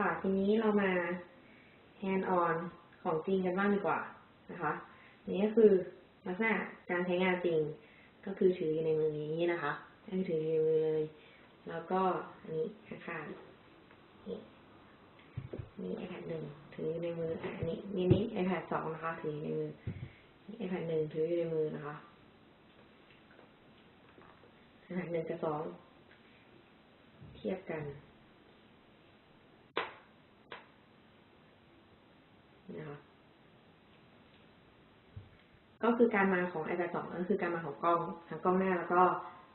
ค่ะ ทีนี้เรามา hand on ของจริงกันบ้างดีกว่านะคะ นี่ก็คือลักษณะการใช้งานจริง ก็คือถืออยู่ในมืออย่างนี้นะคะให้ถืออยู่ในมือเลย แล้วก็อันนี้ข้างๆนี่นี่ iPad หนึ่งถืออยู่ในมืออันนี้นี่นี่ iPad สองนะคะ ถืออยู่ในมือนี่ iPad หนึ่งถืออยู่ในมือนะคะ iPad หนึ่งกับสองเทียบกัน นะคะ ก็คือการมาของ iPad 2ก็คือการมาของกล้องทั้งกล้องหน้าแล้วก็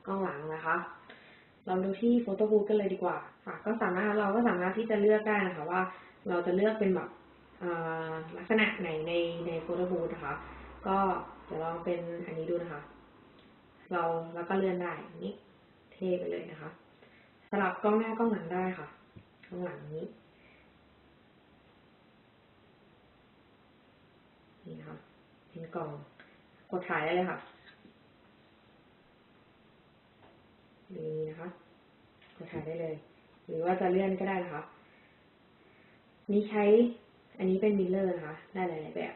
กล้องหลังนะคะ เราดูที่ Photo Booth กันเลยดีกว่าค่ะ ก็สามารถเราก็สามารถที่จะเลือกได้นะคะว่าเราจะเลือกเป็นแบบลักษณะไหนในใน Photo Booth นะคะ ก็เดี๋ยวลองเป็นอันนี้ดูนะคะ เราแล้วก็เลื่อนได้นี้เทไปเลยนะคะสลับกล้องหน้ากล้องหลังได้ค่ะกล้องหลังนี้นี่นะคะเป็นกล่อง ดถ่ายได้เลยค่ะ นี่นะคะกดถ่ายได้เลย หรือว่าจะเลื่อนก็ได้นะคะ นี่ใช้ อันนี้เป็นมิลเลอร์นะคะ ได้หลายๆแบบ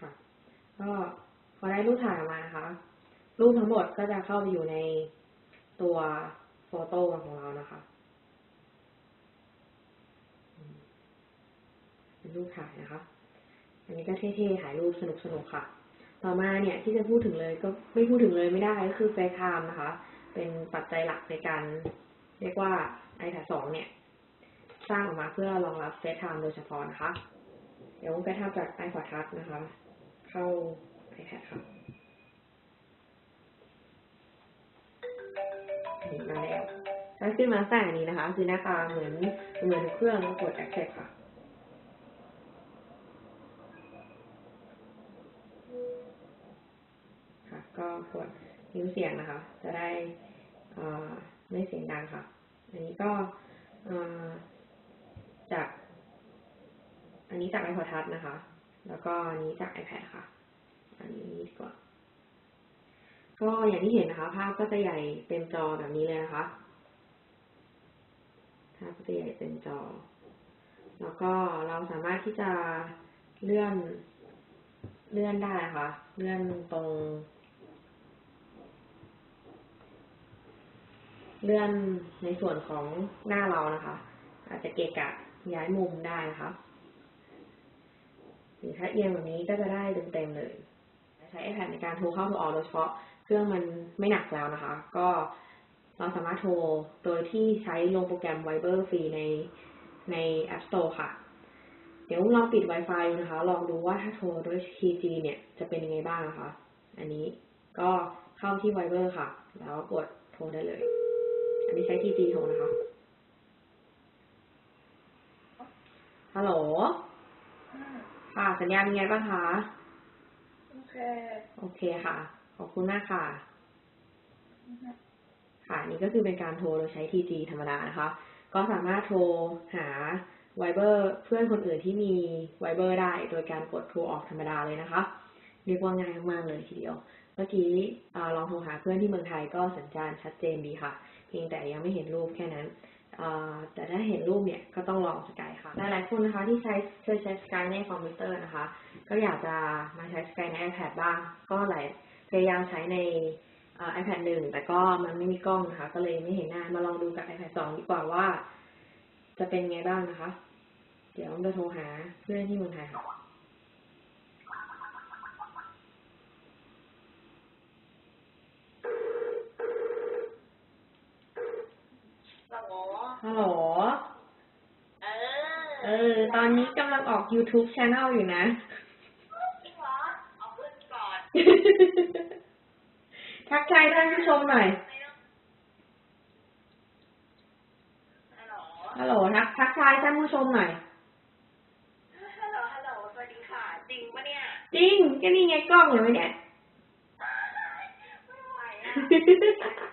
ค่ะก็พอได้รูปถ่ายมานะคะ รูปทั้งหมดก็จะเข้าไปอยู่ในตัวโฟโต้ของเรานะคะ เป็น รูปถ่ายนะคะ อันนี้ก็เท่ๆถ่ายรูปสนุกๆค่ะ ต่อมาเนี่ยที่จะพูดถึงเลยก็ไม่พูดถึงเลยไม่ได้ก็คือเฟซไทม์นะคะ เป็นปัจจัยหลักในการ เรียกว่า iPad 2 เนี่ย สร้างออกมาเพื่อรองรับเฟซไทม์โดยเฉพาะนะคะ เดี๋ยวเฟซไทม์จาก iPod Touch นะคะ เข้า iPad ค่ะมาแล้วถ้าขึ้นมาใส่อันนี้นะคะคือหน้าตาเหมือนเหมือนเครื่องกด Access ค่ะ ค่ะ ก็กดนิ้วเสียงนะคะ จะได้ไม่เสียงดังค่ะ อันนี้ก็จาก อันนี้จาก iPod Touch นะคะ แล้วก็อันนี้จาก iPad ค่ะ อันนี้ดีกว่า ก็อย่างที่เห็นนะคะ ภาพก็จะใหญ่เต็มจอแบบนี้เลยนะคะภาพก็จะใหญ่เต็มจอ แล้วก็เราสามารถที่จะเลื่อนเลื่อนได้ค่ะเลื่อนตรง เลื่อนในส่วนของหน้าเรานะคะ อาจจะเกะกะย้ายมุมได้นะคะหรือถ้าเอียงแบบนี้ก็จะได้เต็มๆเลย ใช้ iPad ในการโทรเข้าโทรออกโดยเฉพาะเครื่องมันไม่หนักแล้วนะคะ ก็เราสามารถโทรโดยที่ใช้ลงโปรแกรม Viber ฟรีในใน App Store ค่ะ เดี๋ยวลองปิด Wi-Fi ดูนะคะ ลองดูว่าถ้าโทรด้วย 3G เนี่ยจะเป็นยังไงบ้างนะคะ อันนี้ก็เข้าที่ Viber ค่ะ แล้วกดโทรได้เลย อันนี้ใช้ 3G โทรนะคะ ฮัลโหล ค่ะ สัญญาณเป็นไงบ้างคะ โอเค โอเคค่ะ ขอบคุณมากค่ะ ค่ะ นี่ก็คือเป็นการโทรโดยใช้ TG ธรรมดานะคะ ก็สามารถโทรหา Viber เพื่อนคนอื่นที่มี Viber ได้ โดยการกดโทรออกธรรมดาเลยนะคะ เรียกว่าง่ายมากๆเลยทีเดียวเมื่อกี้ลองโทรหาเพื่อนที่เมืองไทยก็สัญญาณชัดเจนดีค่ะ เพียงแต่ยังไม่เห็นรูปแค่นั้นแต่ถ้าเห็นรูปเนี่ยก็ต้องลองสกายค่ะหลายๆคนนะคะที่ใช้เคยใช้สกายในคอมพิวเตอร์นะคะ ก็อยากจะมาใช้สกายใน iPad บ้าง ก็หลายพยายามใช้ใน iPad หนึ่งแต่ก็มันไม่มีกล้องนะคะ ก็เลยไม่เห็นหน้ามาลองดูกับ iPad สองดีกว่าว่า จะเป็นไงบ้างนะคะ เดี๋ยวจะโทรหาเพื่อนที่เมืองไทยค่ะ ฮัลโหล ฮัลโหล เออ เออ ตอนนี้กำลังออก YouTube Channel อยู่นะ จริงเหรอเอาเพื่อนก่อนทักทายท่านผู้ชมหน่อยฮัลโหล ฮัลโหลทักทักทายท่านผู้ชมหน่อย ฮัลโหล ฮัลโหล สวัสดีค่ะ จริงปะเนี่ยจริง ก็นี่ไงกล้องอยู่ไหมเนี่ย ไม่ไหวอะ